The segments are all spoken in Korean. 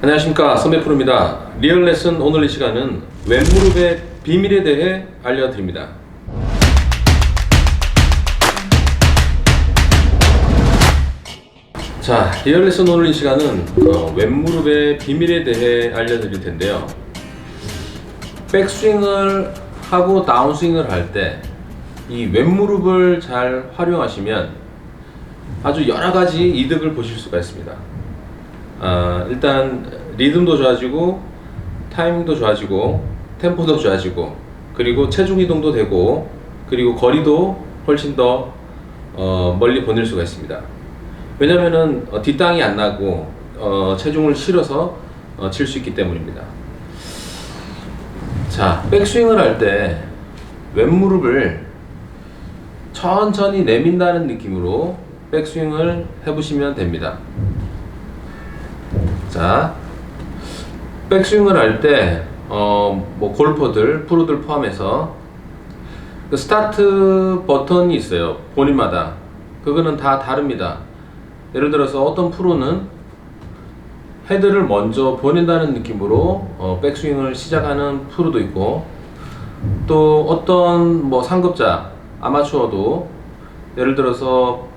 안녕하십니까 선배 프로입니다. 리얼 레슨 오늘 이 시간은 왼무릎의 비밀에 대해 알려드립니다. 자, 리얼 레슨 오늘 이 시간은 어, 왼무릎의 비밀에 대해 알려드릴 텐데요. 백스윙을 하고 다운스윙을 할 때 이 왼무릎을 잘 활용하시면 아주 여러 가지 이득을 보실 수가 있습니다. 아, 일단 리듬도 좋아지고 타이밍도 좋아지고 템포도 좋아지고 그리고 체중 이동도 되고 그리고 거리도 훨씬 더 어, 멀리 보낼 수가 있습니다. 왜냐면은 어, 뒷땅이 안 나고 어, 체중을 실어서 어, 칠 수 있기 때문입니다. 자, 백스윙을 할 때 왼무릎을 천천히 내민다는 느낌으로 백스윙을 해보시면 됩니다. 자, 백스윙을 할 때, 어, 뭐, 골퍼들, 프로들 포함해서, 그 스타트 버튼이 있어요. 본인마다. 그거는 다 다릅니다. 예를 들어서 어떤 프로는 헤드를 먼저 보낸다는 느낌으로 어, 백스윙을 시작하는 프로도 있고, 또 어떤 뭐 상급자, 아마추어도 예를 들어서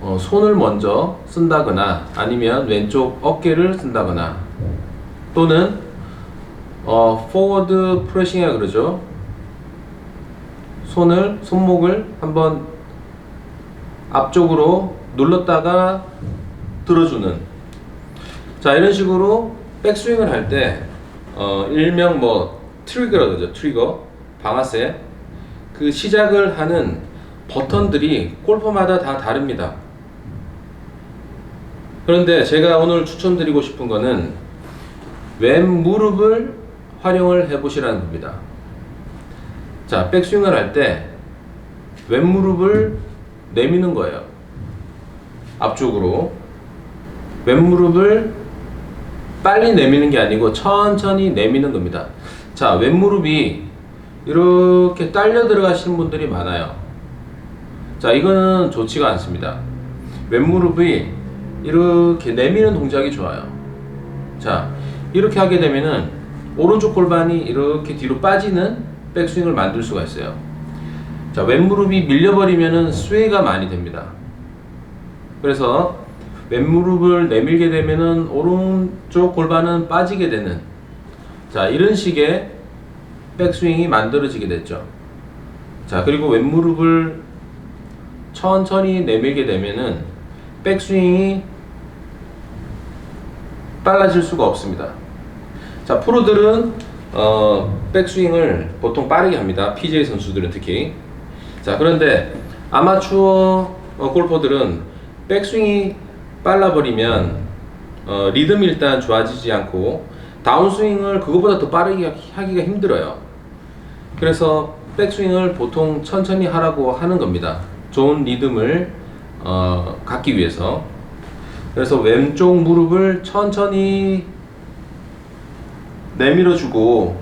어, 손을 먼저 쓴다거나 아니면 왼쪽 어깨를 쓴다거나 또는 어, 포워드 프레싱이라 그러죠. 손을 손목을 한번 앞쪽으로 눌렀다가 들어주는 자 이런 식으로 백스윙을 할때 어, 일명 뭐 트리거라 그러죠. 트리거 방아쇠 그 시작을 하는 버튼들이 골퍼마다 다 다릅니다. 그런데 제가 오늘 추천드리고 싶은 거는 왼 무릎을 활용을 해보시라는 겁니다. 자, 백스윙을 할 때 왼무릎을 내미는 거예요. 앞쪽으로. 왼무릎을 빨리 내미는 게 아니고 천천히 내미는 겁니다. 자, 왼무릎이 이렇게 딸려 들어가시는 분들이 많아요. 자, 이거는 좋지가 않습니다. 왼무릎이 이렇게 내미는 동작이 좋아요. 자, 이렇게 하게 되면은 오른쪽 골반이 이렇게 뒤로 빠지는 백스윙을 만들 수가 있어요. 자, 왼무릎이 밀려버리면은 스웨이가 많이 됩니다. 그래서 왼무릎을 내밀게 되면은 오른쪽 골반은 빠지게 되는 자, 이런 식의 백스윙이 만들어지게 됐죠. 자, 그리고 왼무릎을 천천히 내밀게 되면은 백스윙이 빨라질 수가 없습니다. 자, 프로들은 어, 백스윙을 보통 빠르게 합니다. PJ 선수들은 특히. 자, 그런데 아마추어 어, 골퍼들은 백스윙이 빨라버리면 어, 리듬이 일단 좋아지지 않고 다운스윙을 그거보다 더 빠르게 하기가 힘들어요. 그래서 백스윙을 보통 천천히 하라고 하는 겁니다. 좋은 리듬을 어, 갖기 위해서. 그래서 왼쪽 무릎을 천천히 내밀어주고,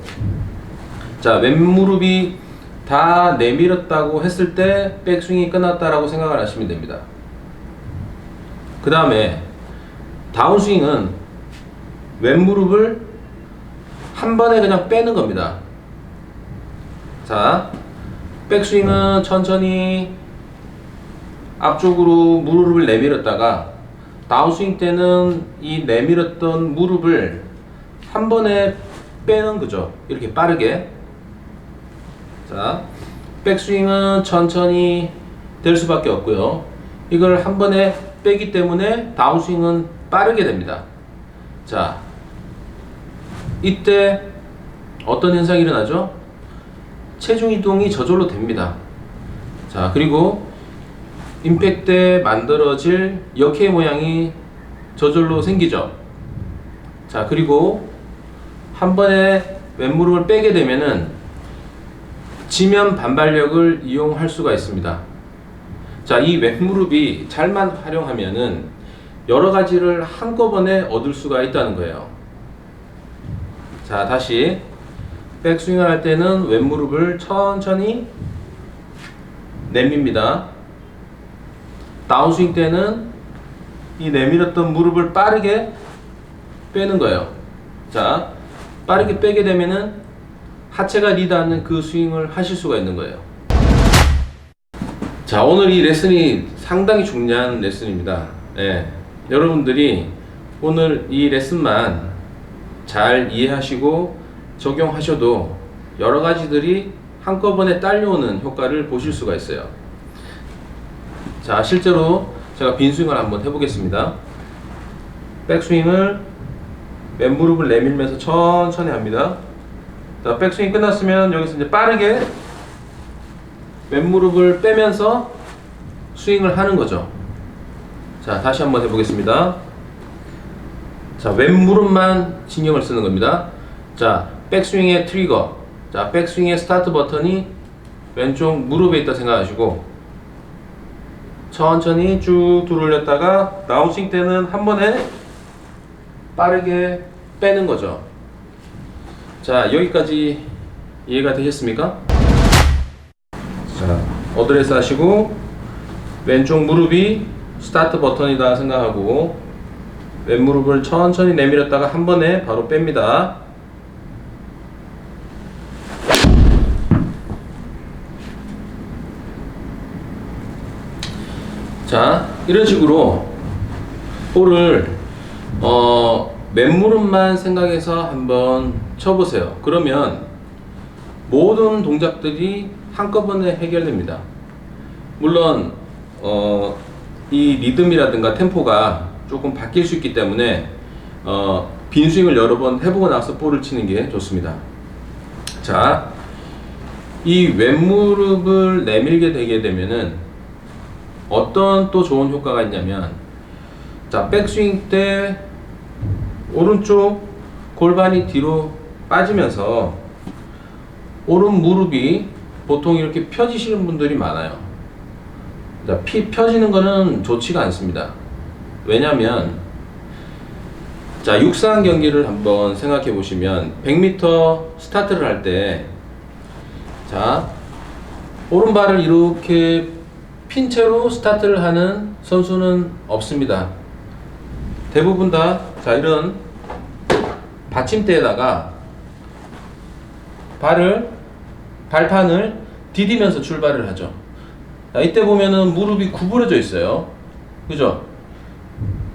자, 왼무릎이 다 내밀었다고 했을 때 백스윙이 끝났다라고 생각을 하시면 됩니다. 그 다음에 다운스윙은 왼무릎을 한 번에 그냥 빼는 겁니다. 자, 백스윙은 천천히 앞쪽으로 무릎을 내밀었다가 다운스윙 때는 이 내밀었던 무릎을 한 번에 빼는 거죠. 이렇게 빠르게. 자, 백스윙은 천천히 될 수밖에 없고요. 이걸 한 번에 빼기 때문에 다운스윙은 빠르게 됩니다. 자, 이때 어떤 현상이 일어나죠? 체중 이동이 저절로 됩니다. 자, 그리고 임팩트 때 만들어질 역해 모양이 저절로 생기죠. 자, 그리고 한 번에 왼무릎을 빼게 되면은 지면 반발력을 이용할 수가 있습니다. 자, 이 왼무릎이 잘만 활용하면은 여러 가지를 한꺼번에 얻을 수가 있다는 거예요. 자, 다시 백스윙을 할 때는 왼무릎을 천천히 내밉니다. 다운스윙 때는 이 내밀었던 무릎을 빠르게 빼는 거예요. 자, 빠르게 빼게 되면은 하체가 리드하는 그 스윙을 하실 수가 있는 거예요. 자, 오늘 이 레슨이 상당히 중요한 레슨입니다. 예. 여러분들이 오늘 이 레슨만 잘 이해하시고 적용하셔도 여러 가지들이 한꺼번에 딸려오는 효과를 보실 수가 있어요. 자, 실제로 제가 빈스윙을 한번 해보겠습니다. 백스윙을 왼무릎을 내밀면서 천천히 합니다. 자, 백스윙 끝났으면 여기서 이제 빠르게 왼무릎을 빼면서 스윙을 하는 거죠. 자, 다시 한번 해보겠습니다. 자, 왼무릎만 신경을 쓰는 겁니다. 자, 백스윙의 트리거. 자, 백스윙의 스타트 버튼이 왼쪽 무릎에 있다 생각하시고 천천히 쭉 들어올렸다가 다운스윙 때는 한 번에 빠르게 빼는 거죠. 자, 여기까지 이해가 되셨습니까? 자, 어드레스 하시고 왼쪽 무릎이 스타트 버튼이다 생각하고 왼무릎을 천천히 내밀었다가 한 번에 바로 뺍니다. 자, 이런 식으로 볼을 어, 맨무릎만 생각해서 한번 쳐보세요. 그러면 모든 동작들이 한꺼번에 해결됩니다. 물론 어, 이 리듬이라든가 템포가 조금 바뀔 수 있기 때문에 어, 빈 스윙을 여러 번 해보고 나서 볼을 치는 게 좋습니다. 자, 이 왼무릎을 내밀게 되게 되면은 어떤 또 좋은 효과가 있냐면 자 백스윙 때 오른쪽 골반이 뒤로 빠지면서 오른 무릎이 보통 이렇게 펴지시는 분들이 많아요. 자, 피 펴지는 거는 좋지가 않습니다. 왜냐면 자 육상 경기를 한번 생각해 보시면 100m 스타트를 할 때 자 오른발을 이렇게 핀 채로 스타트를 하는 선수는 없습니다. 대부분 다, 자, 이런 받침대에다가 발을, 발판을 디디면서 출발을 하죠. 자, 이때 보면은 무릎이 구부러져 있어요. 그죠?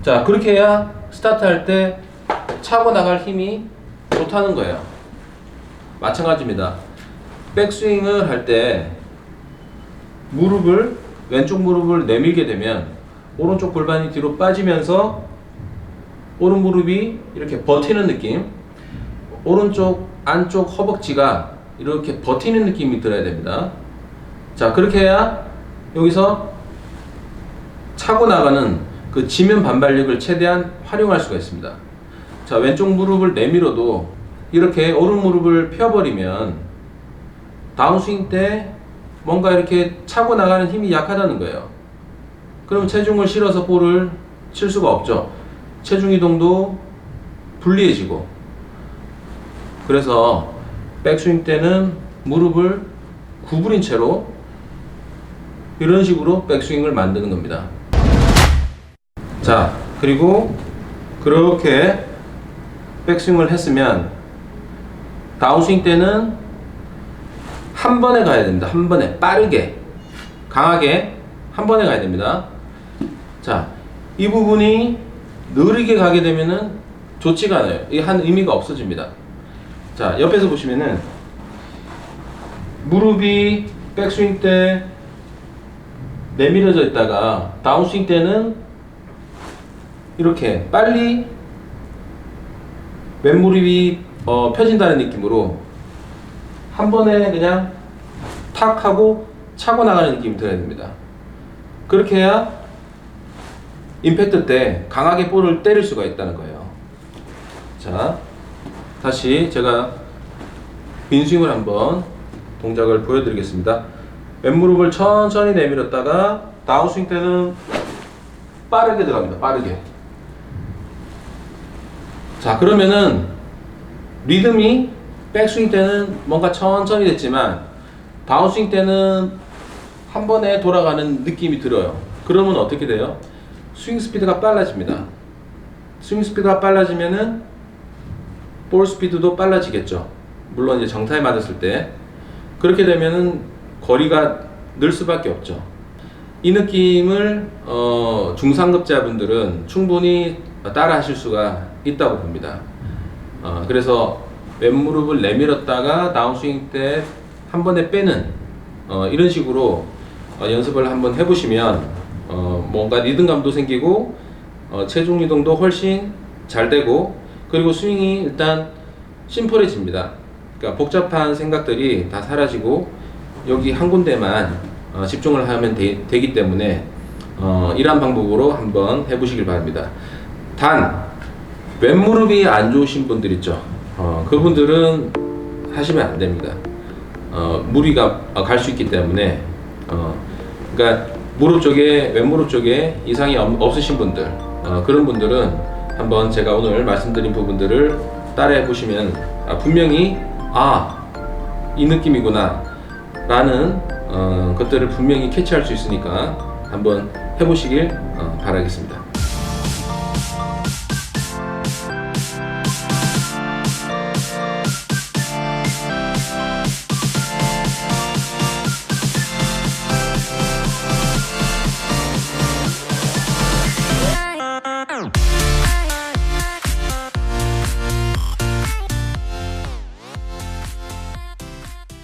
자, 그렇게 해야 스타트 할 때 차고 나갈 힘이 좋다는 거예요. 마찬가지입니다. 백스윙을 할 때 무릎을 왼쪽 무릎을 내밀게 되면 오른쪽 골반이 뒤로 빠지면서 오른 무릎이 이렇게 버티는 느낌 오른쪽 안쪽 허벅지가 이렇게 버티는 느낌이 들어야 됩니다. 자 그렇게 해야 여기서 차고 나가는 그 지면 반발력을 최대한 활용할 수가 있습니다. 자 왼쪽 무릎을 내밀어도 이렇게 오른 무릎을 펴버리면 다운스윙 때 뭔가 이렇게 차고 나가는 힘이 약하다는 거예요. 그럼 체중을 실어서 볼을 칠 수가 없죠. 체중 이동도 불리해지고. 그래서 백스윙 때는 무릎을 구부린 채로 이런 식으로 백스윙을 만드는 겁니다. 자, 그리고 그렇게 백스윙을 했으면 다운스윙 때는 한 번에 가야 됩니다. 한 번에 빠르게 강하게 한 번에 가야 됩니다. 자, 이 부분이 느리게 가게 되면은 좋지가 않아요. 이 한 의미가 없어집니다. 자, 옆에서 보시면은 무릎이 백스윙 때 내밀어져 있다가 다운스윙 때는 이렇게 빨리 왼무릎이 어, 펴진다는 느낌으로 한 번에 그냥 탁 하고 차고 나가는 느낌이 들어야 됩니다. 그렇게 해야 임팩트 때 강하게 볼을 때릴 수가 있다는 거예요. 자, 다시 제가 빈스윙을 한번 동작을 보여드리겠습니다. 왼무릎을 천천히 내밀었다가 다운스윙 때는 빠르게 들어갑니다. 빠르게. 자, 그러면은 리듬이 백스윙 때는 뭔가 천천히 됐지만 다운스윙 때는 한 번에 돌아가는 느낌이 들어요. 그러면 어떻게 돼요? 스윙 스피드가 빨라집니다. 스윙 스피드가 빨라지면은 볼 스피드도 빨라지겠죠. 물론 이제 정타에 맞았을 때 그렇게 되면은 거리가 늘 수밖에 없죠. 이 느낌을 어, 중상급자분들은 충분히 따라 하실 수가 있다고 봅니다. 어, 그래서 왼무릎을 내밀었다가 다운스윙 때 한 번에 빼는 어, 이런 식으로 어, 연습을 한번 해보시면 어, 뭔가 리듬감도 생기고 어, 체중 이동도 훨씬 잘 되고 그리고 스윙이 일단 심플해집니다. 그러니까 복잡한 생각들이 다 사라지고 여기 한 군데만 어, 집중을 하면 되, 기 때문에 어, 이러한 방법으로 한번 해보시길 바랍니다. 단 왼무릎이 안 좋으신 분들 있죠. 어, 그분들은 하시면 안 됩니다. 어, 무리가 갈 수 있기 때문에 어, 그러니까 무릎 쪽에 왼무릎 쪽에 이상이 없, 없으신 분들 어, 그런 분들은 한번 제가 오늘 말씀드린 부분들을 따라해 보시면 아, 분명히 아 이 느낌이구나 라는 어, 것들을 분명히 캐치할 수 있으니까 한번 해보시길 어, 바라겠습니다.